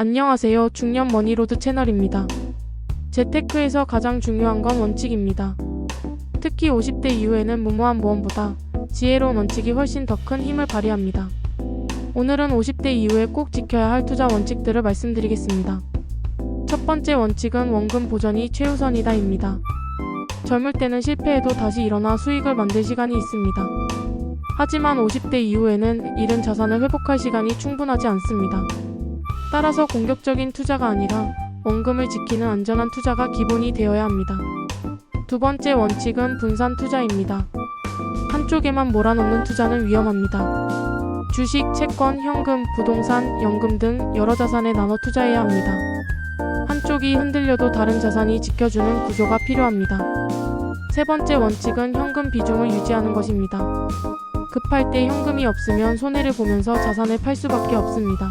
안녕하세요. 중년 머니로드 채널입니다. 재테크에서 가장 중요한 건 원칙입니다. 특히 50대 이후에는 무모한 모험보다 지혜로운 원칙이 훨씬 더 큰 힘을 발휘합니다. 오늘은 50대 이후에 꼭 지켜야 할 투자 원칙들을 말씀드리겠습니다. 첫 번째 원칙은 원금 보전이 최우선이다입니다. 젊을 때는 실패해도 다시 일어나 수익을 만들 시간이 있습니다. 하지만 50대 이후에는 잃은 자산을 회복할 시간이 충분하지 않습니다. 따라서 공격적인 투자가 아니라 원금을 지키는 안전한 투자가 기본이 되어야 합니다. 두 번째 원칙은 분산 투자입니다. 한쪽에만 몰아넣는 투자는 위험합니다. 주식, 채권, 현금, 부동산, 연금 등 여러 자산에 나눠 투자해야 합니다. 한쪽이 흔들려도 다른 자산이 지켜주는 구조가 필요합니다. 세 번째 원칙은 현금 비중을 유지하는 것입니다. 급할 때 현금이 없으면 손해를 보면서 자산을 팔 수밖에 없습니다.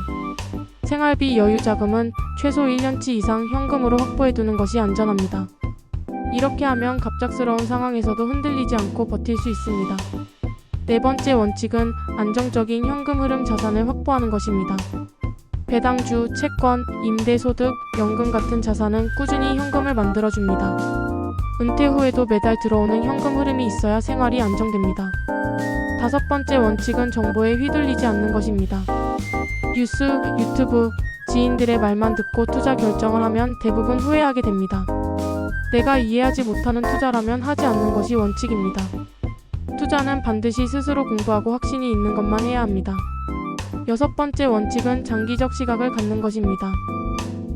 생활비 여유 자금은 최소 1년치 이상 현금으로 확보해 두는 것이 안전합니다. 이렇게 하면 갑작스러운 상황에서도 흔들리지 않고 버틸 수 있습니다. 네 번째 원칙은 안정적인 현금 흐름 자산을 확보하는 것입니다. 배당주, 채권, 임대소득, 연금 같은 자산은 꾸준히 현금을 만들어줍니다. 은퇴 후에도 매달 들어오는 현금 흐름이 있어야 생활이 안정됩니다. 다섯 번째 원칙은 정보에 휘둘리지 않는 것입니다. 뉴스, 유튜브, 지인들의 말만 듣고 투자 결정을 하면 대부분 후회하게 됩니다. 내가 이해하지 못하는 투자라면 하지 않는 것이 원칙입니다. 투자는 반드시 스스로 공부하고 확신이 있는 것만 해야 합니다. 여섯 번째 원칙은 장기적 시각을 갖는 것입니다.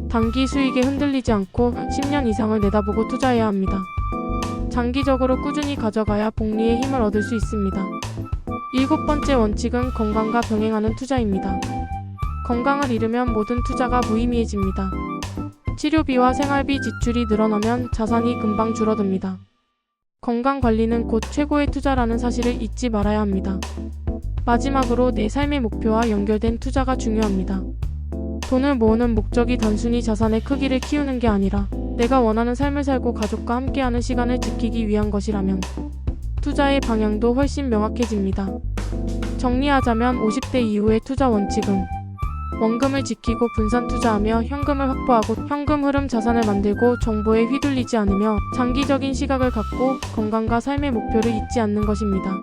단기 수익에 흔들리지 않고 10년 이상을 내다보고 투자해야 합니다. 장기적으로 꾸준히 가져가야 복리의 힘을 얻을 수 있습니다. 일곱 번째 원칙은 건강과 병행하는 투자입니다. 건강을 잃으면 모든 투자가 무의미해집니다. 치료비와 생활비 지출이 늘어나면 자산이 금방 줄어듭니다. 건강 관리는 곧 최고의 투자라는 사실을 잊지 말아야 합니다. 마지막으로 내 삶의 목표와 연결된 투자가 중요합니다. 돈을 모으는 목적이 단순히 자산의 크기를 키우는 게 아니라 내가 원하는 삶을 살고 가족과 함께하는 시간을 지키기 위한 것이라면 투자의 방향도 훨씬 명확해집니다. 정리하자면 50대 이후의 투자 원칙은 원금을 지키고 분산 투자하며 현금을 확보하고 현금 흐름 자산을 만들고 정보에 휘둘리지 않으며 장기적인 시각을 갖고 건강과 삶의 목표를 잊지 않는 것입니다.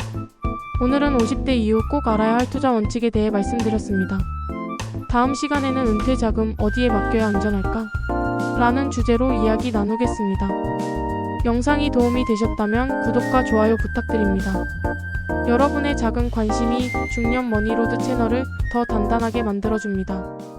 오늘은 50대 이후 꼭 알아야 할 투자 원칙에 대해 말씀드렸습니다. 다음 시간에는 은퇴 자금 어디에 맡겨야 안전할까? 라는 주제로 이야기 나누겠습니다. 영상이 도움이 되셨다면 구독과 좋아요 부탁드립니다. 여러분의 작은 관심이 중년 머니로드 채널을 더 단단하게 만들어줍니다.